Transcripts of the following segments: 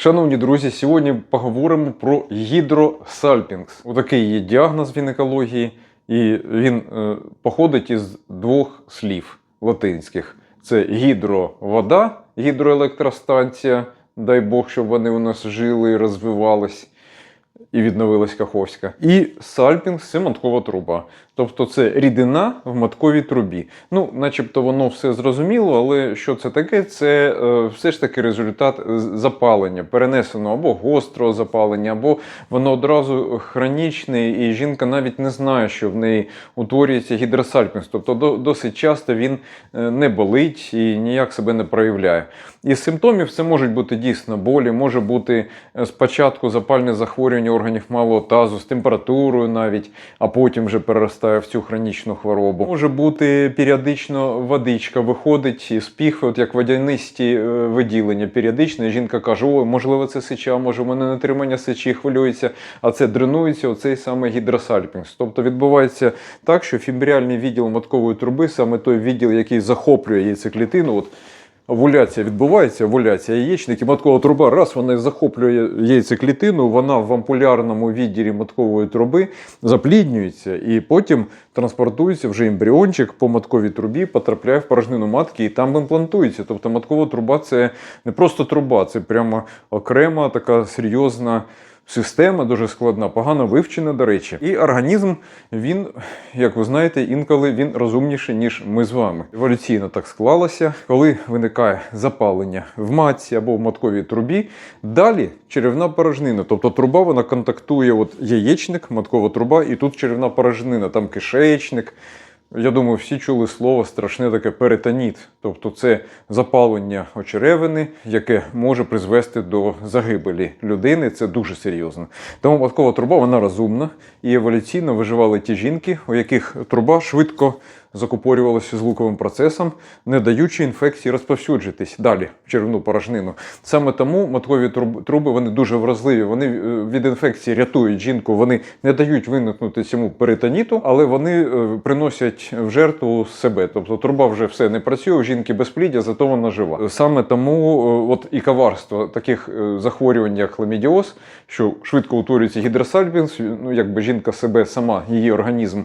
Шановні друзі, сьогодні поговоримо про гідросальпінгс. Отакий є діагноз в гінекології, і він е, походить із двох слів латинських: це гідровода, гідроелектростанція. Дай Бог, щоб вони у нас жили і розвивались. І відновилась Каховська. І сальпінг це маткова труба. Тобто це рідина в матковій трубі. Ну, начебто воно все зрозуміло, але що це таке? Це е, все ж таки результат запалення, перенесеного або гострого запалення, або воно одразу хронічне, і жінка навіть не знає, що в неї утворюється гідросальпінг. Тобто до, досить часто він е, не болить і ніяк себе не проявляє. Із симптомів це можуть бути дійсно болі, може бути е, спочатку запальне захворювання органів малого тазу з температурою навіть, а потім вже переростає в цю хронічну хворобу. Може бути періодично водичка виходить із піхви, от як водянисті е, виділення періодично. І жінка каже: Ой, можливо, це сеча, може, в мене натримання сечі хвилюється, а це дренується оцей саме гідросальпінг. Тобто відбувається так, що фібріальний відділ маткової труби, саме той відділ, який захоплює яйцеклітину, от Овуляція відбувається, овуляція яєчник, і маткова труба, раз вона захоплює яйцеклітину, вона в ампулярному відділі маткової труби запліднюється і потім транспортується вже ембріончик по матковій трубі, потрапляє в порожнину матки і там імплантується. Тобто маткова труба це не просто труба, це прямо окрема така серйозна. Система дуже складна, погано вивчена, до речі. І організм, він, як ви знаєте, інколи він розумніший, ніж ми з вами. Еволюційно так склалося, коли виникає запалення в матці або в матковій трубі. Далі черевна порожнина. Тобто труба вона контактує от яєчник, маткова труба, і тут черевна порожнина, там кишечник. Я думаю, всі чули слово страшне таке перитоніт. Тобто це запалення очеревини, яке може призвести до загибелі людини. Це дуже серйозно. Тому маткова труба вона розумна і еволюційно виживали ті жінки, у яких труба швидко закупорювалася з луковим процесом, не даючи інфекції розповсюджитись далі в червну порожнину. Саме тому маткові труби вони дуже вразливі. Вони е, від інфекції рятують жінку, вони не дають виникнути цьому перитоніту, але вони е, приносять в жертву себе. Тобто труба вже все не працює, у жінки безпліддя, зато вона жива. Саме тому е, от і коварство таких захворювань, як хламідіоз, що швидко утворюється гідросальпінс, ну якби жінка себе сама, її організм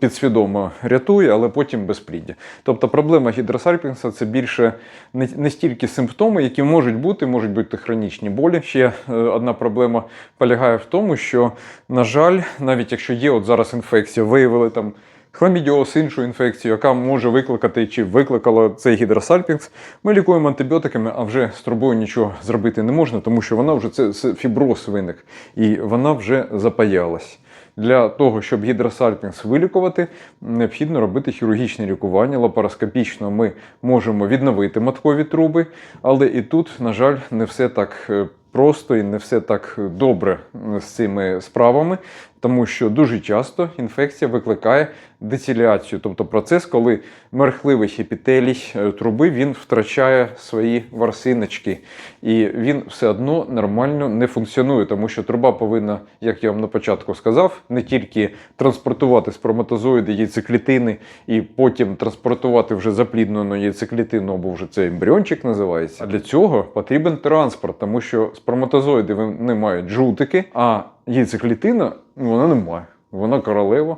підсвідомо рятує, але потім безпліддя. Тобто проблема гідросальпінса це більше не, стільки симптоми, які можуть бути, можуть бути хронічні болі. Ще е, одна проблема полягає в тому, що, на жаль, навіть якщо є от зараз інфекція, виявили там. Хламідіоз, іншу інфекцію, яка може викликати чи викликала цей гідросальпінг, ми лікуємо антибіотиками, а вже з трубою нічого зробити не можна, тому що вона вже це фіброз виник і вона вже запаялась. Для того, щоб гідросальпінс вилікувати, необхідно робити хірургічне лікування. Лапароскопічно ми можемо відновити маткові труби, але і тут, на жаль, не все так е, просто і не все так добре з цими справами, тому що дуже часто інфекція викликає деціляцію, тобто процес, коли мерхливий епітелій е, труби він втрачає свої ворсиночки, і він все одно нормально не функціонує, тому що труба повинна, як я вам на початку сказав, не тільки транспортувати сперматозоїди, яйцеклітини і потім транспортувати вже запліднену яйцеклітину, або вже це ембріончик називається. А для цього потрібен транспорт, тому що сперматозоїди вони мають жутики, а яйцеклітина ну, вона не має. Вона королева.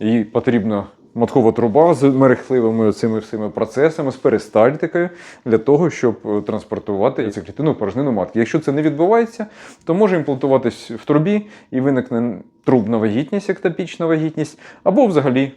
Їй потрібна маткова труба з мерехтливими цими всіми процесами, з перистальтикою для того, щоб е, транспортувати яйцеклітину в порожнину матки. Якщо це не відбувається, то може імплантуватись в трубі і виникне трубна вагітність, ектопічна вагітність, або взагалі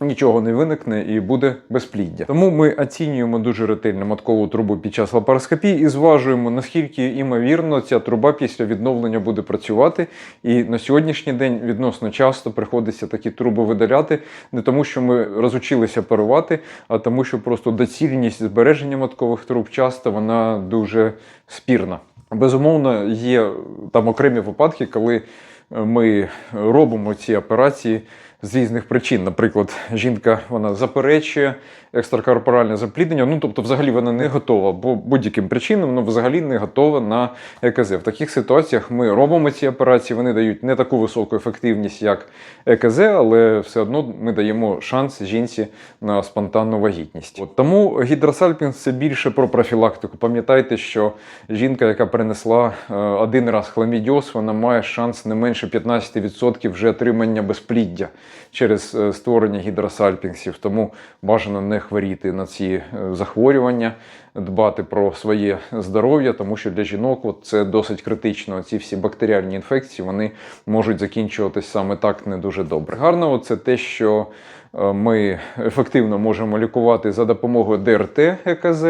нічого не виникне і буде безпліддя. Тому ми оцінюємо дуже ретельно маткову трубу під час лапароскопії і зважуємо, наскільки імовірно ця труба після відновлення буде працювати. І на сьогоднішній день відносно часто приходиться такі труби видаляти, не тому, що ми розучилися парувати, а тому, що просто доцільність збереження маткових труб часто вона дуже спірна. Безумовно, є там окремі випадки, коли ми робимо ці операції з різних причин. Наприклад, жінка вона заперечує екстракорпоральне запліднення, ну тобто, взагалі вона не готова, бо будь-яким причинам ну, взагалі не готова на ЕКЗ. В таких ситуаціях ми робимо ці операції, вони дають не таку високу ефективність, як ЕКЗ, але все одно ми даємо шанс жінці на спонтанну вагітність. От тому гідросальпінг це більше про профілактику. Пам'ятайте, що жінка, яка перенесла е, один раз хламідіоз, вона має шанс не менше 15% вже отримання безпліддя через е, створення гідросальпінгсів. Тому бажано не хворіти на ці е, захворювання, дбати про своє здоров'я, тому що для жінок от це досить критично. Ці всі бактеріальні інфекції вони можуть закінчуватись саме так не дуже добре. Гарно це те, що е, ми ефективно можемо лікувати за допомогою ДРТ ЕКЗ,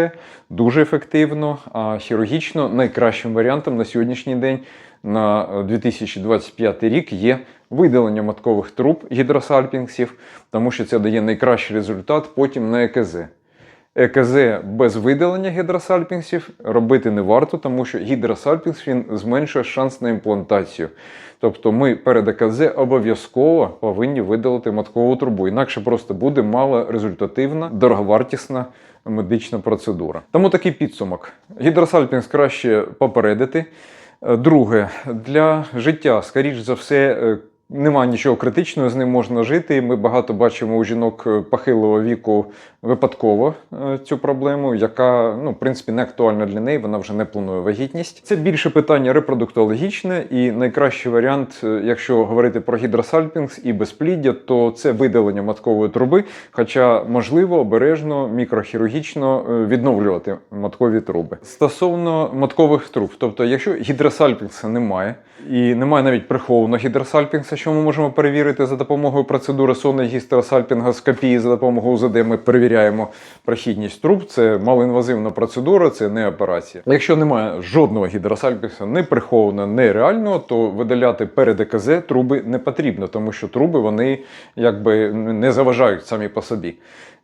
дуже ефективно, а хірургічно найкращим варіантом на сьогоднішній день на 2025 рік є видалення маткових труб гідросальпінгсів, тому що це дає найкращий результат потім на ЕКЗ. ЕКЗ без видалення гідросальпінгсів робити не варто, тому що гідросальпінгс він зменшує шанс на імплантацію. Тобто ми перед ЕКЗ обов'язково повинні видалити маткову трубу, інакше просто буде малорезультативна, дороговартісна медична процедура. Тому такий підсумок. Гідросальпінгс краще попередити. Е, Друге, для життя, скоріш за все, е, нема нічого критичного, з ним можна жити. Ми багато бачимо у жінок е, похилого віку випадково е, цю проблему, яка, ну, в принципі, не актуальна для неї, вона вже не планує вагітність. Це більше питання репродуктологічне, і найкращий варіант, е, якщо говорити про гідросальпінгс і безпліддя, то це видалення маткової труби, хоча можливо обережно мікрохірургічно відновлювати маткові труби. Стосовно маткових труб, тобто, якщо гідросальпінгса немає, і немає навіть прихованого гідросальпінгса, що ми можемо перевірити за допомогою процедури сонної гідросальпінгоскопії, за допомогою УЗД ми перевіряємо прохідність труб. Це малоінвазивна процедура, це не операція. Якщо немає жодного гідросальпінгса, не прихованого, не реального, то видаляти перед ЕКЗ труби не потрібно, тому що труби вони якби не заважають самі по собі.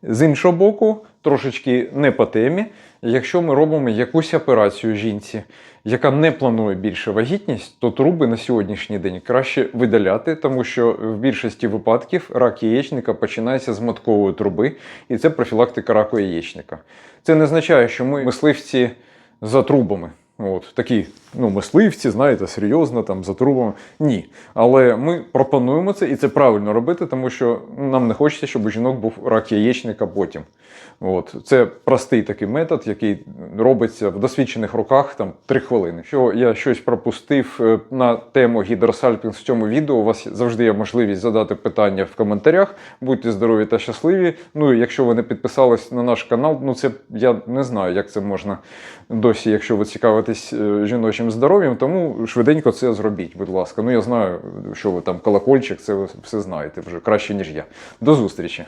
З іншого боку, трошечки не по темі, якщо ми робимо якусь операцію жінці, яка не планує більше вагітність, то труби на сьогоднішній день краще видаляти, тому що в більшості випадків рак яєчника починається з маткової труби, і це профілактика раку яєчника. Це не означає, що ми мисливці за трубами. От, такі ну, мисливці, знаєте, серйозно там за трубами. Ні. Але ми пропонуємо це, і це правильно робити, тому що нам не хочеться, щоб у жінок був рак яєчника потім. От. Це простий такий метод, який робиться в досвідчених руках там 3 хвилини. Якщо я щось пропустив е, на тему гідросальпінг в цьому відео, у вас завжди є можливість задати питання в коментарях. Будьте здорові та щасливі. Ну і якщо ви не підписались на наш канал, ну це я не знаю, як це можна досі, якщо ви цікавитесь е, жіночим здоров'ям, тому швиденько це зробіть, будь ласка. Ну я знаю, що ви там колокольчик, це ви все знаєте вже краще, ніж я. До зустрічі!